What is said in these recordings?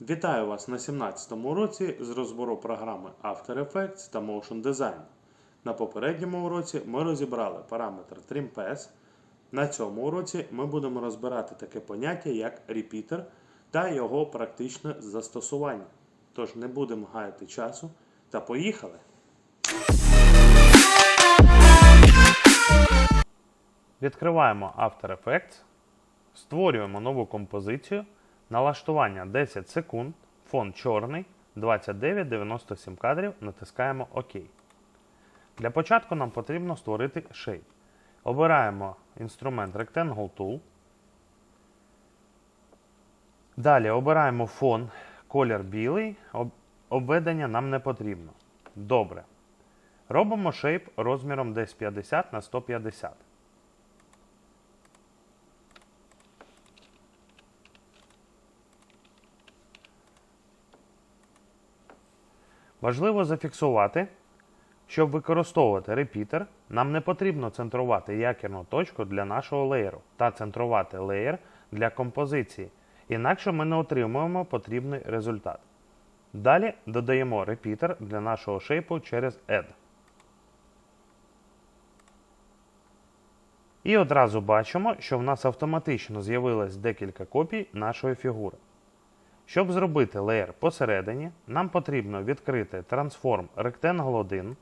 Вітаю вас на 17-му уроці з розбору програми After Effects та Motion Design. На попередньому уроці ми розібрали параметр TrimPass. На цьому уроці ми будемо розбирати таке поняття як repeater та його практичне застосування. Тож не будемо гаяти часу та поїхали! Відкриваємо After Effects, створюємо нову композицію, налаштування 10 секунд, фон чорний, 29-97 кадрів, натискаємо ОК. Для початку нам потрібно створити shape. Обираємо інструмент Rectangle Tool. Далі обираємо фон, колір білий, об- обведення нам не потрібно. Добре. Робимо shape розміром десь 50 на 150. Важливо зафіксувати, щоб використовувати репітер, нам не потрібно центрувати якірну точку для нашого леєру та центрувати леєр для композиції, інакше ми не отримуємо потрібний результат. Далі додаємо репітер для нашого шейпу через Add. І одразу бачимо, що в нас автоматично з'явилось декілька копій нашої фігури. Щоб зробити леєр посередині, нам потрібно відкрити Transform Rectangle 1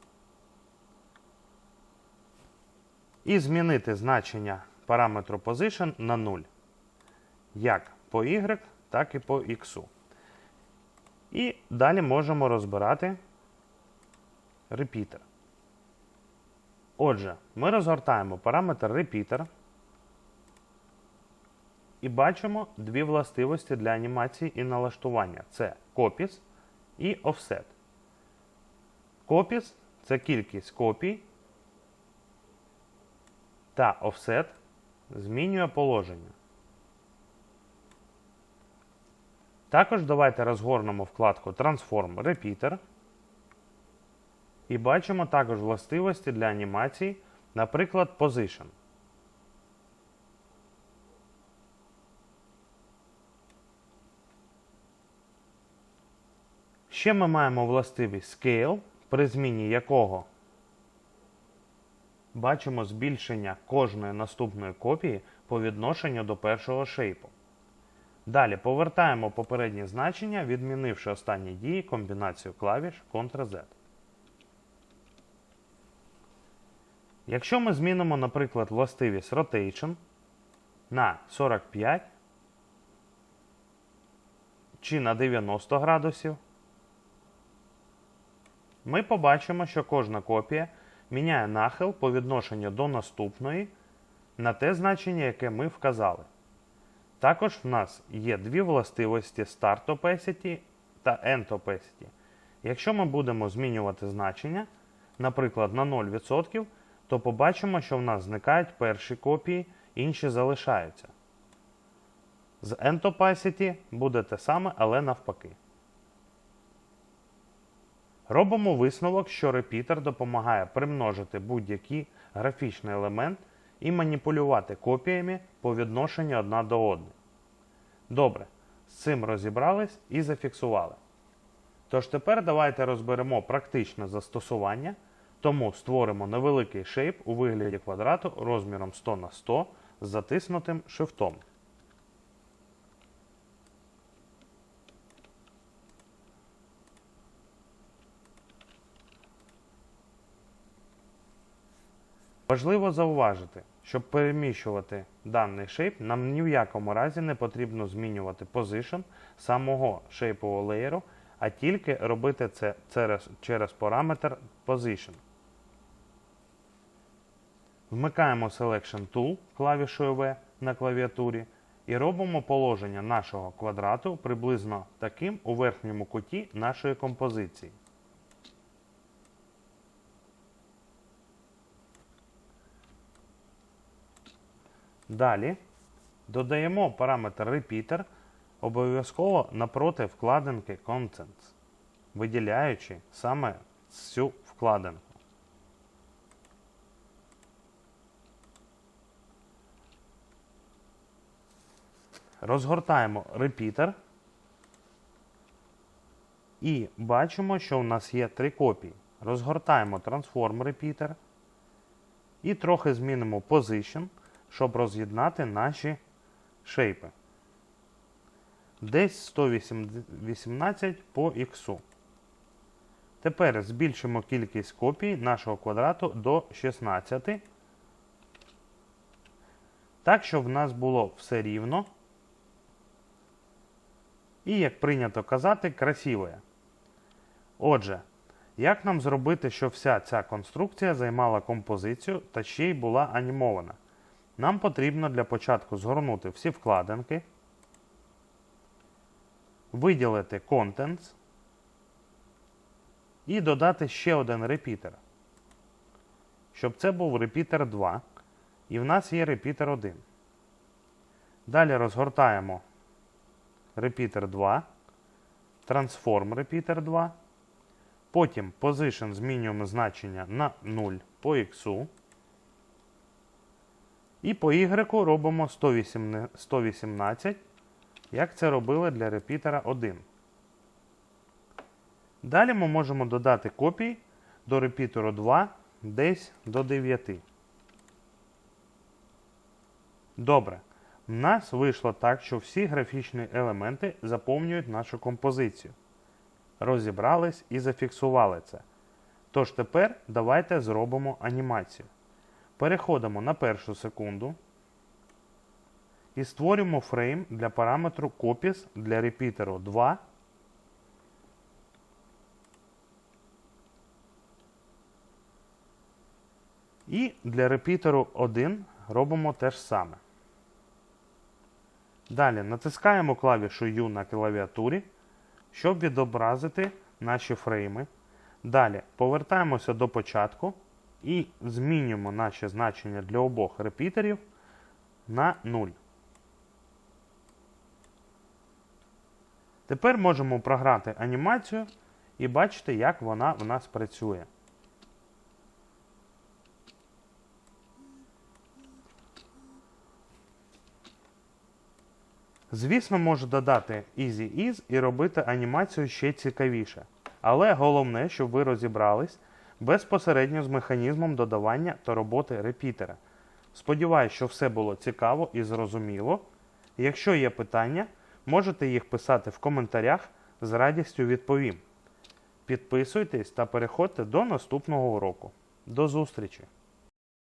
і змінити значення параметру Position на 0. Як по Y, так і по X. І далі можемо розбирати repeater. Отже, ми розгортаємо параметр repeater і бачимо дві властивості для анімації і налаштування: це Copies і Offset. Copies – це кількість копій, та Offset змінює положення. Також давайте розгорнемо вкладку Transform Repeater. І бачимо також властивості для анімації, наприклад, Position. Ще ми маємо властивість Scale, при зміні якого бачимо збільшення кожної наступної копії по відношенню до першого шейпу. Далі повертаємо попередні значення, відмінивши останні дії комбінацію клавіш Ctrl-Z. Якщо ми змінимо, наприклад, властивість Rotation на 45 чи на 90 градусів, ми побачимо, що кожна копія міняє нахил по відношенню до наступної на те значення, яке ми вказали. Також в нас є дві властивості Start Opacity та End Opacity. Якщо ми будемо змінювати значення, наприклад, на 0%, то побачимо, що в нас зникають перші копії, інші залишаються. З End Opacity буде те саме, але навпаки. Робимо висновок, що репітер допомагає примножити будь-який графічний елемент і маніпулювати копіями по відношенню одна до одної. Добре, з цим розібрались і зафіксували. Тож тепер давайте розберемо практичне застосування, тому створимо невеликий шейп у вигляді квадрату розміром 100 на 100 з затиснутим шифтом. Важливо зауважити, щоб переміщувати даний шейп, нам ні в якому разі не потрібно змінювати позишн самого шейпового леєру, а тільки робити це через, через параметр Position. Вмикаємо Selection Tool клавішою V на клавіатурі і робимо положення нашого квадрату приблизно таким у верхньому куті нашої композиції. Далі додаємо параметр repeater обов'язково напроти вкладинки Contents, виділяючи саме цю вкладинку. Розгортаємо repeater І бачимо, що в нас є три копії. Розгортаємо Transform Repeater і трохи змінимо Position, щоб роз'єднати наші шейпи. Десь 118 по X. Тепер збільшимо кількість копій нашого квадрату до 16. Так, щоб в нас було все рівно. І, як прийнято казати, красиве. Отже, як нам зробити, щоб вся ця конструкція займала композицію та ще й була анімована? Нам потрібно для початку згорнути всі вкладинки, виділити Contents і додати ще один репітер. Щоб це був репітер 2. І в нас є репітер 1. Далі розгортаємо репітер 2, Transform репітер 2. Потім Position змінюємо значення на 0 по X. І по Y робимо 118, 118, як це робили для репітера 1. Далі ми можемо додати копій до репітеру 2 десь до 9. Добре. В нас вийшло так, що всі графічні елементи заповнюють нашу композицію. Розібрались і зафіксували це. Тож тепер давайте зробимо анімацію. Переходимо на першу секунду і створюємо фрейм для параметру Copies для репітеру 2. І для репітеру 1 робимо те ж саме. Далі натискаємо клавішу U на клавіатурі, щоб відобразити наші фрейми. Далі повертаємося до початку і змінюємо наші значення для обох репітерів на 0. Тепер можемо програти анімацію і бачити, як вона в нас працює. Звісно, можу додати Easy Ease і робити анімацію ще цікавіше. Але головне, щоб ви розібрались безпосередньо з механізмом додавання та роботи репітера. Сподіваюсь, що все було цікаво і зрозуміло. Якщо є питання, можете їх писати в коментарях, з радістю відповім. Підписуйтесь та переходьте до наступного уроку. До зустрічі!